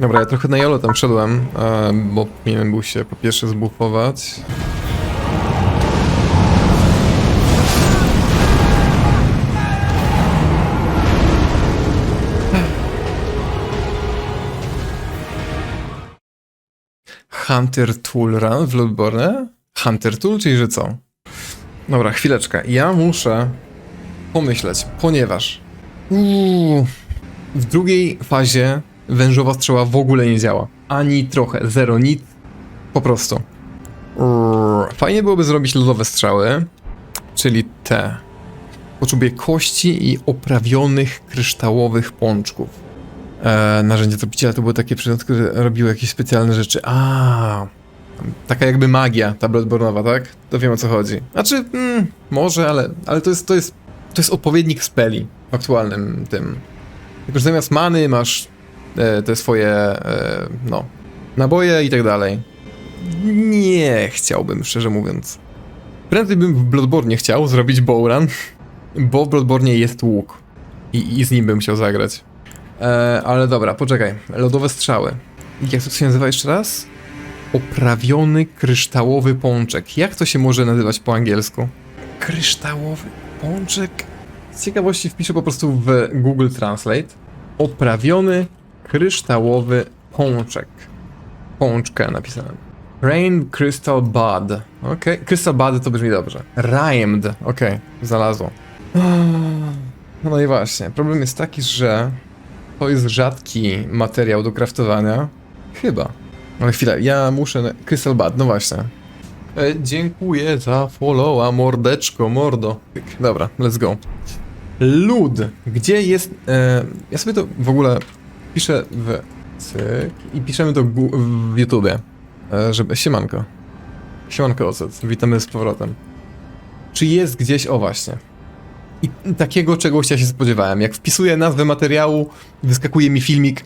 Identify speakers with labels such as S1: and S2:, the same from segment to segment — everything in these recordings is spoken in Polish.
S1: Dobra, ja trochę na jolo tam wszedłem, e, bo powinienem był się po pierwsze zbufować. Hunter Tool Run w Bloodborne? Hunter Tool, czyli że co? Dobra, chwileczkę. Ja muszę pomyśleć, ponieważ uuu, w drugiej fazie wężowa strzała w ogóle nie działa. Ani trochę, zero, nic. Po prostu. Fajnie byłoby zrobić lodowe strzały, czyli te. Potrzebuję kości i oprawionych kryształowych pączków. E, narzędzie tropiciela to były takie przedmioty, które robiły jakieś specjalne rzeczy. A, taka jakby magia, ta Bloodborne'owa, tak? To wiem o co chodzi. Znaczy, mm, może, ale, ale to jest, to jest, to jest odpowiednik speli w aktualnym tym. Tylko, że zamiast many masz te swoje, e, no, naboje i tak dalej. Nie chciałbym, szczerze mówiąc. Prędzej bym w Bloodborne chciał zrobić bowrun, bo w Bloodborne jest łuk. I, I z nim bym chciał zagrać. E, ale dobra, poczekaj. Lodowe strzały. Jak to się nazywa jeszcze raz? Oprawiony kryształowy pączek. Jak to się może nazywać po angielsku? Kryształowy pączek? Z ciekawości wpiszę po prostu w Google Translate. Oprawiony kryształowy pączek. Pączkę napisałem. Rain Crystal Bud. Okej, Crystal Bud to brzmi dobrze. Rhymed. Okej, znalazło. No i właśnie, problem jest taki, że to jest rzadki materiał do craftowania. Chyba. Ale chwilę, ja muszę... Crystal Bud, no właśnie. E, dziękuję za followa, mordeczko, mordo. Dobra, let's go. Lud. Gdzie jest... E, ja sobie to w ogóle piszę w... Cyk, I piszemy to w YouTubie. E, żeby... Siemanko. Siemanko Ocet, witamy z powrotem. Czy jest gdzieś... O właśnie. I takiego czegoś ja się spodziewałem. Jak wpisuję nazwę materiału, wyskakuje mi filmik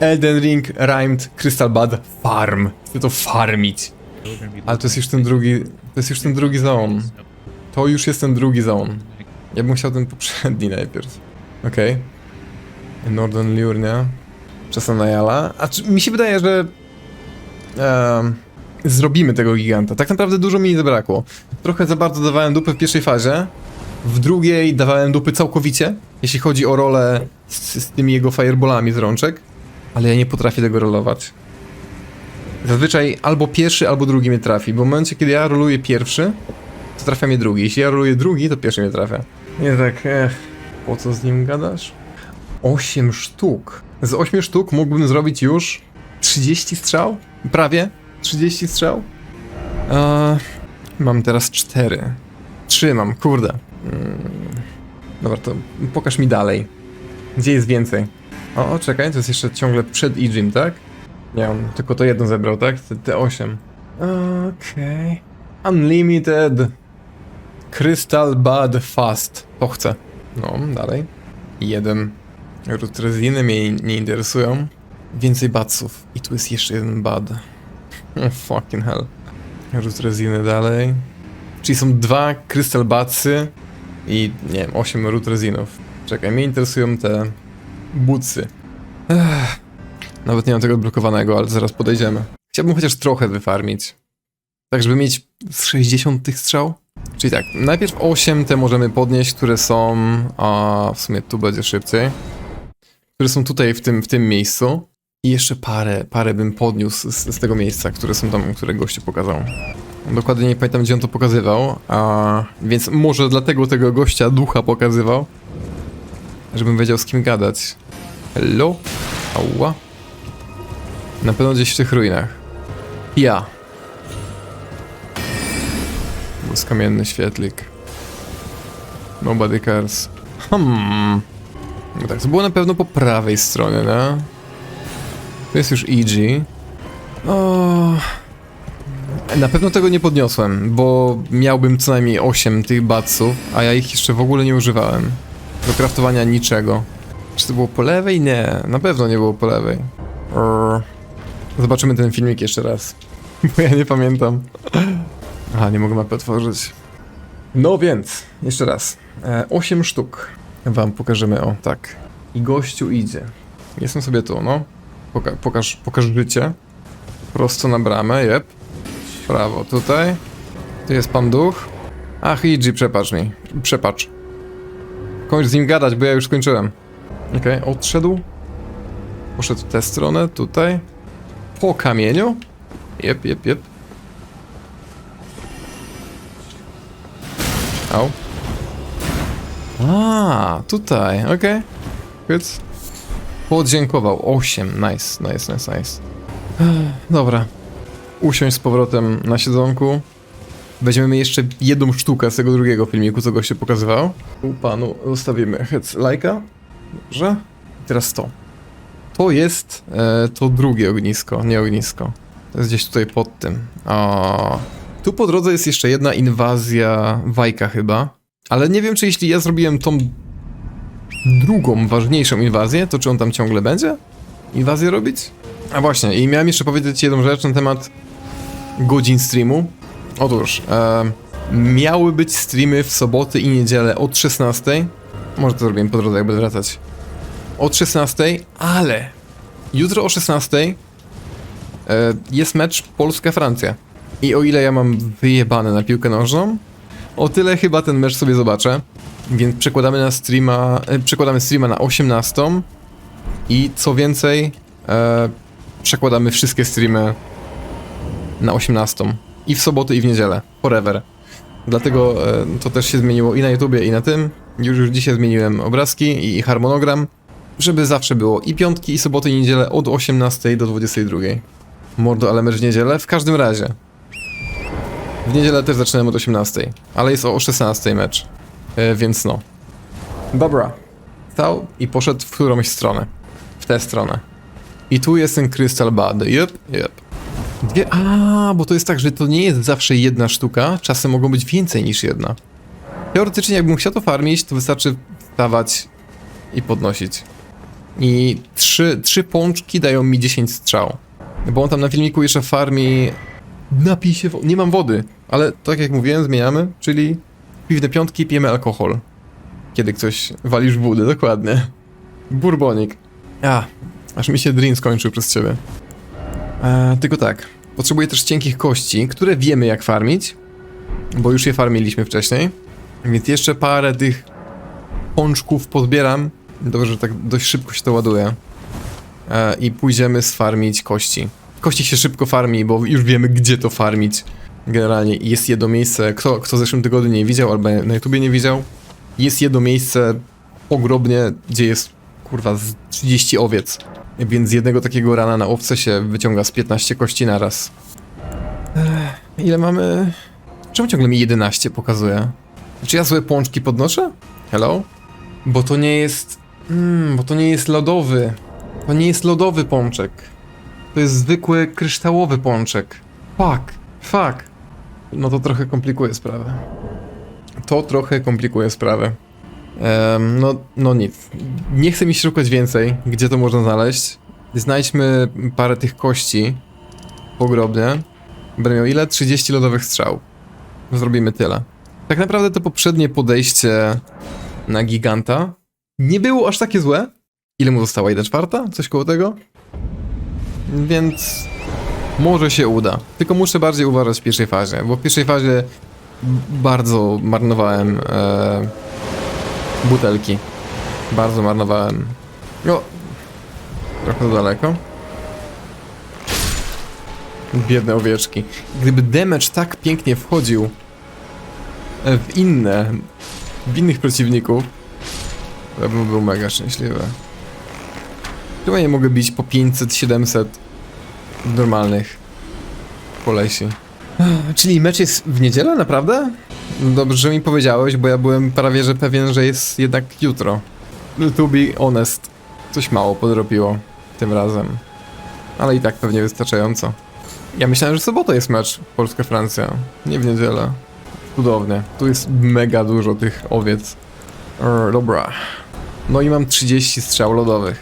S1: Elden Ring Rhymed Crystal Bud Farm. Chcę to farmić. Ale to jest już ten drugi... To jest już ten drugi zone. To już jest ten drugi zone. Ja bym chciał ten poprzedni najpierw. Okej. Northern Lure, nie? Na Jala. A czy, mi się wydaje, że... em, zrobimy tego giganta. Tak naprawdę dużo mi nie zabrakło. Trochę za bardzo dawałem dupy w pierwszej fazie. W drugiej dawałem dupy całkowicie, jeśli chodzi o rolę z, z tymi jego fireballami z rączek. Ale ja nie potrafię tego rolować. Zazwyczaj albo pierwszy, albo drugi mnie trafi, bo w momencie, kiedy ja roluję pierwszy, to trafia mnie drugi. Jeśli ja roluję drugi, to pierwszy mnie trafia. Nie tak, ech, po co z nim gadasz? 8 sztuk. Z 8 sztuk mógłbym zrobić już 30 strzał? Prawie 30 strzał? Eee, mam teraz 4. Trzymam, kurde. Mm. Dobra, to pokaż mi dalej. Gdzie jest więcej? O, o, czekaj, to jest jeszcze ciągle przed Ijim, tak? Nie, on tylko to jedno zebrał, tak? Te, te 8. Okej. Unlimited. Crystal Bud Fast. To chcę. No, dalej. Jeden. Rutreziny mnie nie interesują. Więcej batsów. I tu jest jeszcze jeden bad. Oh, fucking hell. Rutreziny dalej. Czyli są dwa Crystal Batsy i nie wiem, 8 Rutrezinów. Czekaj, mnie interesują te bucy. Nawet nie mam tego odblokowanego, ale zaraz podejdziemy. Chciałbym chociaż trochę wyfarmić. Tak, żeby mieć z 60 tych strzał. Czyli tak, najpierw 8 te możemy podnieść, które są. A w sumie tu będzie szybciej. Które są tutaj w tym, w tym miejscu. I jeszcze parę, parę bym podniósł z, z tego miejsca, które są tam, które gościu pokazał. Dokładnie nie pamiętam, gdzie on to pokazywał, a więc może dlatego tego gościa ducha pokazywał, żebym wiedział z kim gadać. Hello? Ała? Na pewno gdzieś w tych ruinach. Ja. Kamienny świetlik. Nobody cares. Hmm. No tak, to było na pewno po prawej stronie, no. To jest już EG. O. Na pewno tego nie podniosłem, bo miałbym co najmniej 8 tych batsów, a ja ich jeszcze w ogóle nie używałem. Do kraftowania niczego. Czy to było po lewej? Nie, na pewno nie było po lewej. Brrr. Zobaczymy ten filmik jeszcze raz, bo ja nie pamiętam. Aha, nie mogę mapy otworzyć. No więc, jeszcze raz. E, 8 sztuk wam pokażemy, o tak. I gościu idzie. Jestem sobie tu, no. Poka pokaż, pokaż życie. Prosto na bramę, jep. Prawo tutaj. Tu jest pan duch. Ach, Iji, przepacz mi. Przepacz. Kończ z nim gadać, bo ja już skończyłem. Okej, odszedł. Poszedł w tę stronę, tutaj. Po kamieniu. Jep, jep, jep. Au. A, tutaj, okej. Okay. Podziękował. 8. Nice, nice, nice, nice. Dobra. Usiąść z powrotem na siedzonku. Weźmiemy jeszcze jedną sztukę z tego drugiego filmiku, co goście pokazywał. U panu zostawimy head lajka. Dobrze. I teraz to. To jest e, to drugie ognisko, nie ognisko. To jest gdzieś tutaj pod tym. O. Tu po drodze jest jeszcze jedna inwazja Wajka chyba. Ale nie wiem, czy jeśli ja zrobiłem tą drugą, ważniejszą inwazję, to czy on tam ciągle będzie? Inwazję robić? A właśnie, i miałem jeszcze powiedzieć jedną rzecz na temat godzin streamu. Otóż, e, miały być streamy w soboty i niedzielę od 16. Może to zrobię po drodze, jak będę wracać. Od 16, ale jutro o 16 e, jest mecz Polska-Francja. I o ile ja mam wyjebane na piłkę nożną, o tyle chyba ten mecz sobie zobaczę. Więc przekładamy na streama, e, przekładamy streama na 18 i co więcej, e, przekładamy wszystkie streamy na 18 i w soboty i w niedzielę, forever. Dlatego e, to też się zmieniło i na YouTubie i na tym. Już, już dzisiaj zmieniłem obrazki i harmonogram, żeby zawsze było i piątki i soboty i niedzielę od 18 do 22. Mordo, ale mecz w niedzielę? W każdym razie. W niedzielę też zaczynamy od 18, ale jest o 16 mecz. E, więc no. Dobra. Stał i poszedł w którąś stronę. W tę stronę. I tu jest ten Crystal Bud. Yep, yep. Dwie. A, bo to jest tak, że to nie jest zawsze jedna sztuka, czasem mogą być więcej niż jedna. Teoretycznie, jakbym chciał to farmić, to wystarczy wstawać i podnosić. I trzy, trzy pączki dają mi 10 strzał. Bo on tam na filmiku jeszcze farmi. Napij się. Nie mam wody, ale tak jak mówiłem, zmieniamy, czyli piwne piątki, pijemy alkohol. Kiedy ktoś walisz wódę, dokładnie. Burbonik. A, aż mi się drink skończył przez ciebie. E, tylko tak, potrzebuję też cienkich kości, które wiemy jak farmić, bo już je farmiliśmy wcześniej. Więc jeszcze parę tych pączków pozbieram. Dobrze, że tak dość szybko się to ładuje. E, I pójdziemy sfarmić kości. Kości się szybko farmi, bo już wiemy gdzie to farmić. Generalnie jest jedno miejsce, kto, kto w zeszłym tygodniu nie widział albo na YouTubie nie widział, jest jedno miejsce pogrobnie, gdzie jest kurwa z 30 owiec. Więc z jednego takiego rana na owce się wyciąga z 15 kości naraz. Ech, ile mamy? Czemu ciągle mi 11 pokazuje? Czy ja złe pączki podnoszę? Hello? Bo to nie jest... Mm, bo to nie jest lodowy. To nie jest lodowy pączek. To jest zwykły kryształowy pączek. Fuck. Fuck. No to trochę komplikuje sprawę. To trochę komplikuje sprawę. No, no nic. Nie chcę mi szukać więcej, gdzie to można znaleźć. Znajdźmy parę tych kości pogrobnie. Będę miał ile? 30 lodowych strzał. Zrobimy tyle. Tak naprawdę to poprzednie podejście na giganta nie było aż takie złe. Ile mu została? 1 czwarta? Coś koło tego? Więc może się uda. Tylko muszę bardziej uważać w pierwszej fazie, bo w pierwszej fazie bardzo marnowałem e, butelki. Bardzo marnowałem. O! Trochę daleko. Biedne owieczki. Gdyby damage tak pięknie wchodził e, w inne, w innych przeciwników, to bym był mega szczęśliwy. Chyba nie mogę bić po 500-700 normalnych polesi. Czyli mecz jest w niedzielę, naprawdę? Dobrze, że mi powiedziałeś, bo ja byłem prawie że pewien, że jest jednak jutro. To be honest, coś mało podrobiło tym razem. Ale i tak pewnie wystarczająco. Ja myślałem, że sobota jest mecz Polska-Francja, nie w niedzielę. Cudownie. Tu jest mega dużo tych owiec. Err, dobra. No i mam 30 strzał lodowych.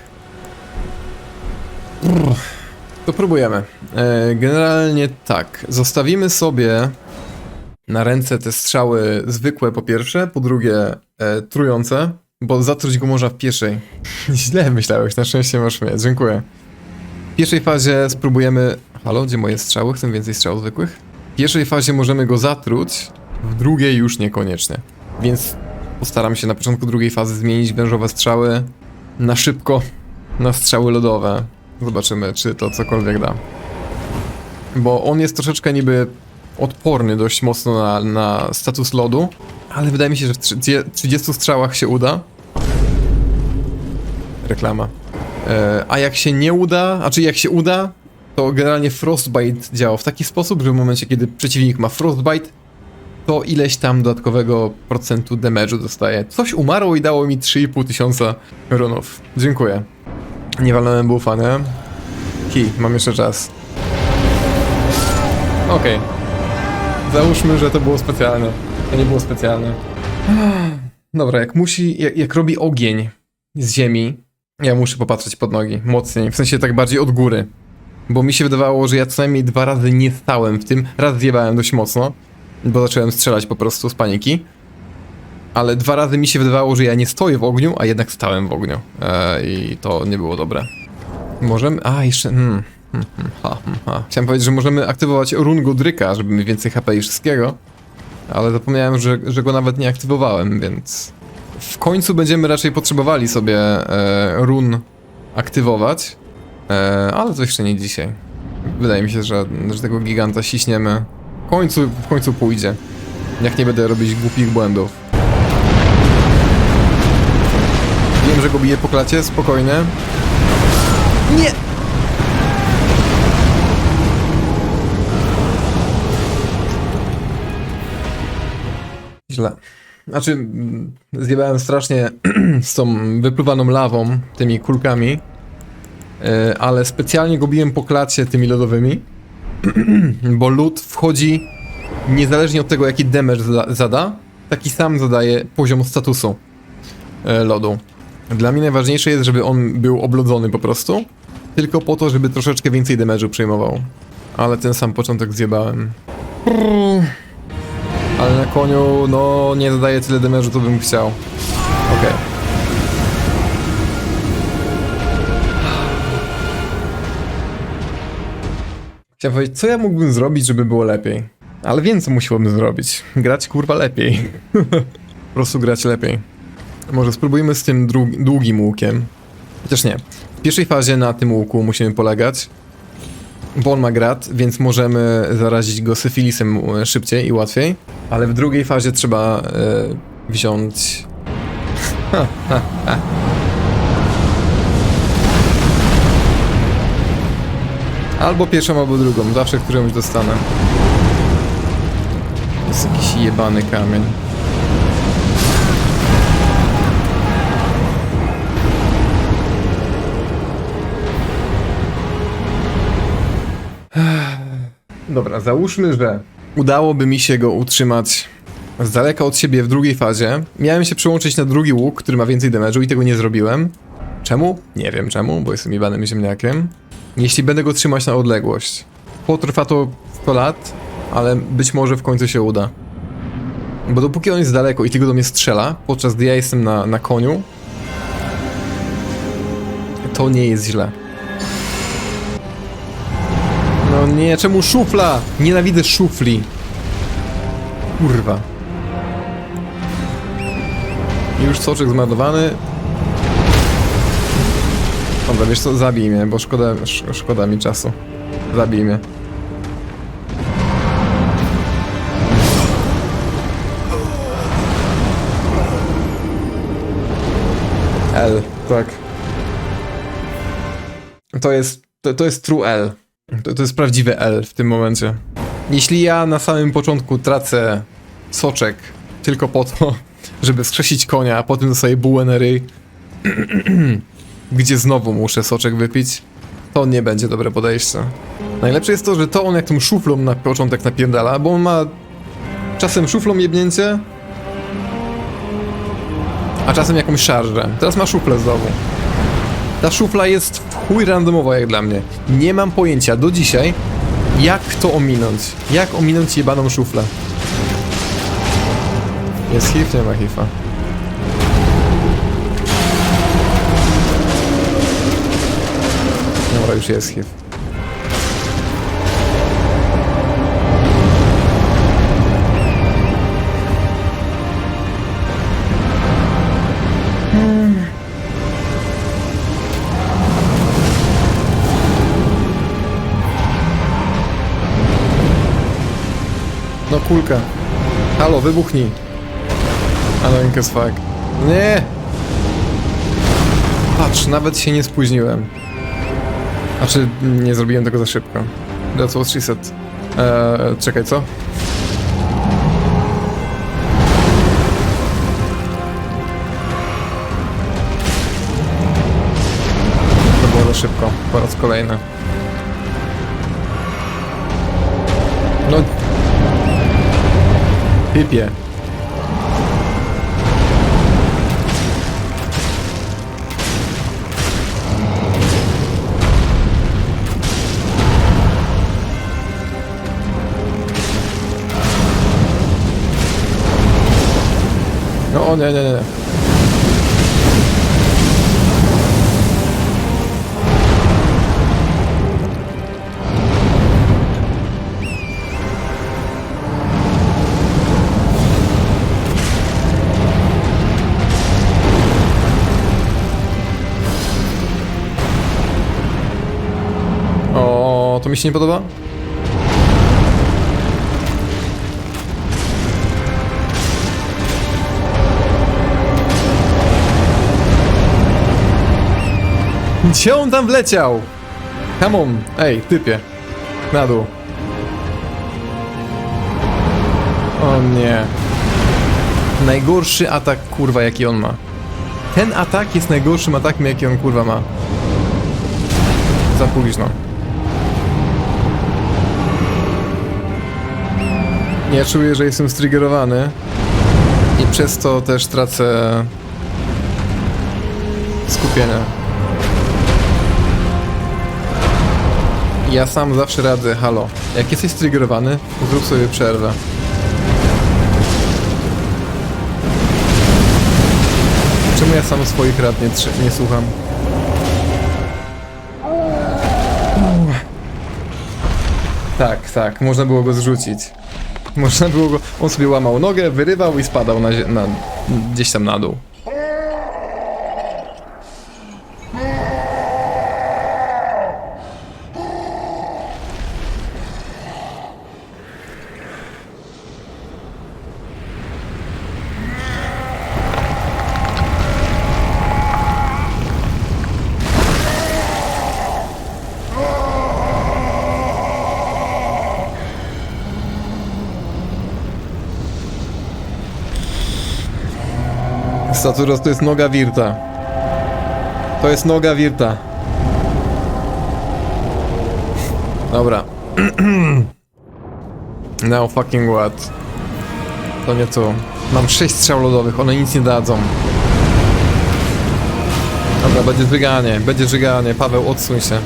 S1: Brr. To próbujemy. E, generalnie tak. Zostawimy sobie na ręce te strzały zwykłe po pierwsze, po drugie e, trujące, bo zatruć go można w pierwszej. Źle myślałeś, na szczęście masz mnie, dziękuję. W pierwszej fazie spróbujemy... Halo, gdzie moje strzały? Chcę więcej strzał zwykłych. W pierwszej fazie możemy go zatruć, w drugiej już niekoniecznie. Więc postaram się na początku drugiej fazy zmienić wężowe strzały na szybko na strzały lodowe. Zobaczymy, czy to cokolwiek da. Bo on jest troszeczkę niby odporny dość mocno na, na status lodu, ale wydaje mi się, że w trzydzie- 30 strzałach się uda. Reklama. E, a jak się nie uda, a czy jak się uda, to generalnie Frostbite działa w taki sposób, że w momencie, kiedy przeciwnik ma Frostbite, to ileś tam dodatkowego procentu damage'u dostaje. Coś umarło i dało mi 3,5 tysiąca runów. Dziękuję. Nie walnąłem buffa, nie? Kij, mam jeszcze czas. Okej. Załóżmy, że to było specjalne. To nie było specjalne. Dobra, jak musi, jak, jak robi ogień z ziemi, ja muszę popatrzeć pod nogi mocniej, w sensie tak bardziej od góry. Bo mi się wydawało, że ja co najmniej dwa razy nie stałem w tym. Raz zjebałem dość mocno, bo zacząłem strzelać po prostu z paniki. Ale dwa razy mi się wydawało, że ja nie stoję w ogniu, a jednak stałem w ogniu. E, I to nie było dobre. Możemy. A, jeszcze. Hmm. hmm, hmm, Ha, hmm, ha. Chciałem powiedzieć, że możemy aktywować run Godryka, żeby mieć więcej HP i wszystkiego. Ale zapomniałem, że, że go nawet nie aktywowałem, więc. W końcu będziemy raczej potrzebowali sobie e, run aktywować. E, ale to jeszcze nie dzisiaj. Wydaje mi się, że, że tego giganta ciśniemy. W końcu, w końcu pójdzie. Jak nie będę robić głupich błędów. Że go bije po klacie, spokojnie. Nie! Źle. Znaczy, zjebałem strasznie z tą wypluwaną lawą, tymi kulkami, e, ale specjalnie go biłem po klacie tymi lodowymi, bo lód wchodzi niezależnie od tego, jaki damage zada, taki sam zadaje poziom statusu e, lodu. Dla mnie najważniejsze jest, żeby on był oblodzony po prostu, tylko po to, żeby troszeczkę więcej damage'u przejmował. Ale ten sam początek zjebałem. Ale na koniu, no, nie zadaje tyle damage'u, co bym chciał. Okej. Chciałem powiedzieć, co ja mógłbym zrobić, żeby było lepiej. Ale wiem, co musiałbym zrobić. Grać kurwa lepiej. po prostu grać lepiej. Może spróbujmy z tym długim łukiem. Chociaż nie. W pierwszej fazie na tym łuku musimy polegać. Bo on ma grat, więc możemy zarazić go syfilisem e, szybciej i łatwiej. Ale w drugiej fazie trzeba e, wziąć. Albo pierwszą, albo drugą. Zawsze którąś dostanę. To jest jakiś jebany kamień. Dobra, załóżmy, że udałoby mi się go utrzymać z daleka od siebie w drugiej fazie. Miałem się przełączyć na drugi łuk, który ma więcej damage'u i tego nie zrobiłem. Czemu? Nie wiem czemu, bo jestem jebanym ziemniakiem. Jeśli będę go trzymać na odległość. Potrwa to 100 lat, ale być może w końcu się uda. Bo dopóki on jest daleko i tylko do mnie strzela, podczas gdy ja jestem na, na koniu, to nie jest źle. Nie, czemu szufla? Nienawidzę szufli. Kurwa. Już soczek zmarnowany. Dobra, wiesz co, zabij mnie, bo szkoda, sz, szkoda mi czasu. Zabij mnie. L, tak. To jest, to, to jest true L. To, to jest prawdziwy L w tym momencie. Jeśli ja na samym początku tracę soczek tylko po to, żeby skrzesić konia, a potem dostaję bułę na ryj, gdzie znowu muszę soczek wypić, to nie będzie dobre podejście. Najlepsze jest to, że to on jak tą szuflą na początek napierdala, bo on ma czasem szuflą jebnięcie, a czasem jakąś szarżę. Teraz ma szuflę znowu. Ta szufla jest w chuj randomowa jak dla mnie. Nie mam pojęcia do dzisiaj, jak to ominąć. Jak ominąć jebaną szuflę. Jest hif? Nie ma hifa. Dobra, już jest HIV. Kulka. Halo, wybuchnij. Annoying as fuck. Nie! Patrz, nawet się nie spóźniłem. Znaczy, nie zrobiłem tego za szybko. That's what she said. Eee, czekaj, co? To było za szybko, po raz kolejny. No... Typie. No nie, nie, nie. Się nie podoba? Gdzie on tam wleciał? Come on, ej, typie. Na dół. O nie. Najgorszy atak, kurwa, jaki on ma. Ten atak jest najgorszym atakiem, jaki on, kurwa, ma. Za późno. Ja czuję, że jestem striggerowany i przez to też tracę skupienie. Ja sam zawsze radzę, halo. Jak jesteś striggerowany, zrób sobie przerwę. Czemu ja sam swoich rad nie, nie słucham? Tak, tak, można było go zrzucić. Można było go. On sobie łamał nogę, wyrywał i spadał na, na gdzieś tam na dół. Saturos to jest noga Wirta. To jest noga Wirta. Dobra. Now fucking what? To nie to. Mam 6 strzał lodowych, one nic nie dadzą. Dobra, będzie żyganie, będzie żyganie. Paweł, odsuń się.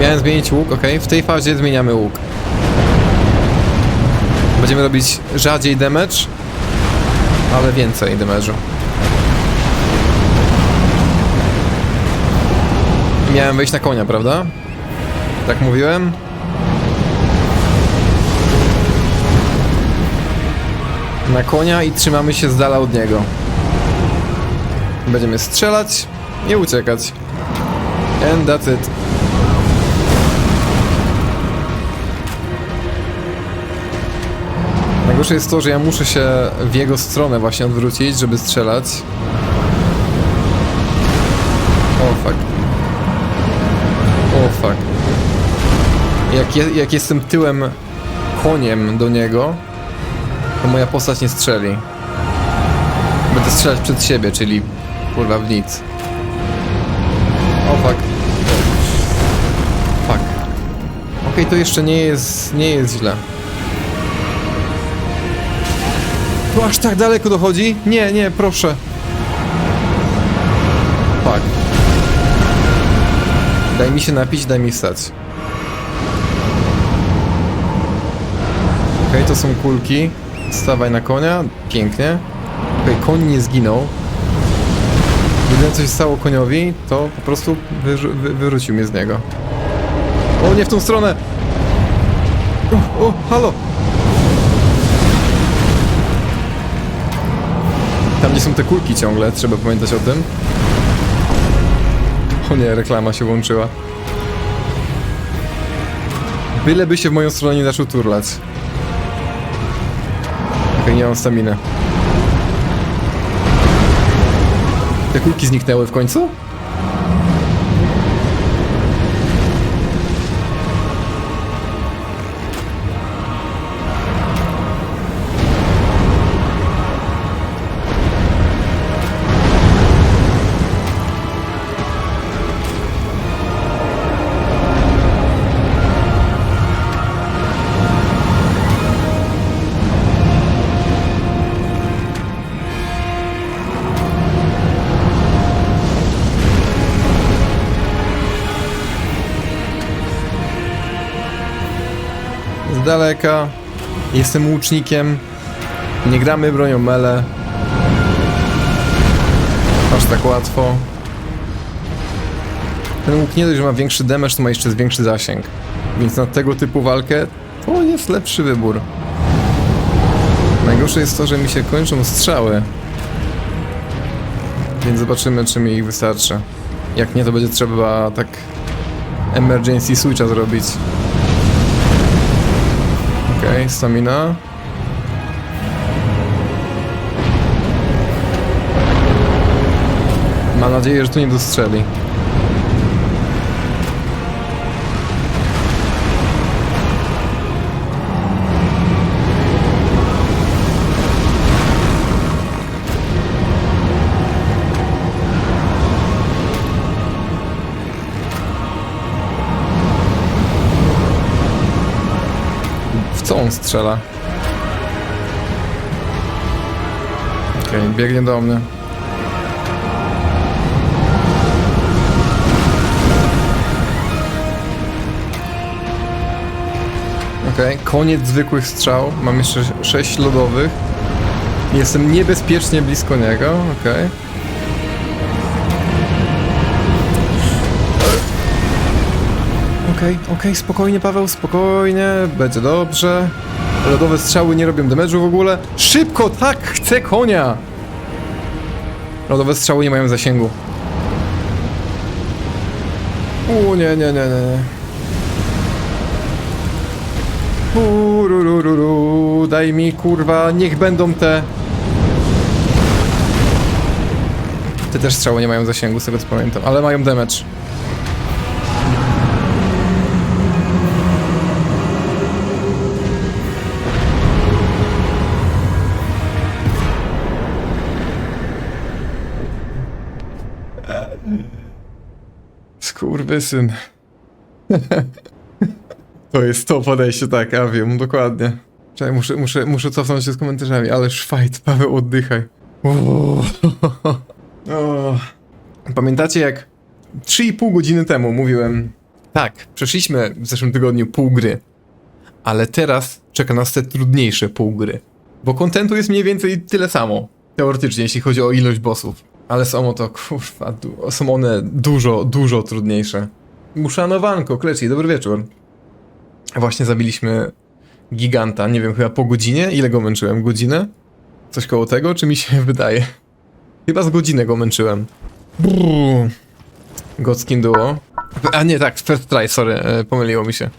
S1: Miałem zmienić łuk, ok? W tej fazie zmieniamy łuk. Będziemy robić rzadziej damage, ale więcej damage'u. Miałem wejść na konia, prawda? Tak mówiłem? Na konia i trzymamy się z dala od niego. Będziemy strzelać i uciekać. And that's it. Najgorsze jest to, że ja muszę się w jego stronę właśnie odwrócić, żeby strzelać. O fuck. O fuck. Jak, je, jak jestem tyłem koniem do niego, to moja postać nie strzeli. Będę strzelać przed siebie, czyli kurwa w nic. O fuck. Fuck. Okej, to jeszcze nie jest, nie jest źle. Tu aż tak daleko dochodzi? Nie, nie, proszę. Fuck. Daj mi się napić, daj mi stać. Okej, to są kulki. Stawaj na konia. Pięknie. Okej, koń nie zginął. Jedyne co się stało koniowi, to po prostu wy- wyrzucił mnie z niego. O, nie w tą stronę! O, o, halo! Tam gdzie są te kulki ciągle, trzeba pamiętać o tym. O nie, reklama się włączyła. Byleby się w moją stronę nie zaczął turlać. Okej, nie mam staminy. Te kulki zniknęły w końcu? Z daleka. Jestem łucznikiem. Nie gramy bronią mele. Aż tak łatwo. Ten łuk nie dość, że ma większy damage, to ma jeszcze większy zasięg. Więc na tego typu walkę to jest lepszy wybór. Najgorsze jest to, że mi się kończą strzały. Więc zobaczymy, czy mi ich wystarczy. Jak nie, to będzie trzeba tak emergency switcha zrobić. Okej, stamina. Mam nadzieję, że tu nie dostrzeli. Strzela? Okej, biegnie do mnie. Okej, koniec zwykłych strzał. Mam jeszcze 6 lodowych. Jestem niebezpiecznie blisko niego, okej. Okej, okej, spokojnie Paweł, spokojnie, będzie dobrze. Lodowe strzały nie robią damage'u w ogóle. Szybko, tak, chcę konia! Lodowe strzały nie mają zasięgu. U, nie, nie, nie, nie. Ururururu, daj mi kurwa, niech będą te. Te też strzały nie mają zasięgu, z tego co pamiętam, ale mają damage. Skurwysyn. to jest to podejście, tak, a wiem, dokładnie. Czekaj, muszę, muszę, muszę cofnąć się z komentarzami, ale fight, Paweł, oddychaj. Uuu. O. Pamiętacie jak 3,5 godziny temu mówiłem tak, przeszliśmy w zeszłym tygodniu pół gry, ale teraz czeka nas te trudniejsze pół gry. Bo kontentu jest mniej więcej tyle samo, teoretycznie, jeśli chodzi o ilość bossów. Ale są to, kurwa, są one dużo, dużo trudniejsze. Uszanowanko, Kleci, dobry wieczór. Właśnie zabiliśmy giganta, nie wiem, chyba po godzinie? Ile go męczyłem? Godzinę? Coś koło tego, czy mi się wydaje? Chyba z godzinę go męczyłem. Brrr. Godskin Duo. A nie, tak, first try, sorry, e, pomyliło mi się.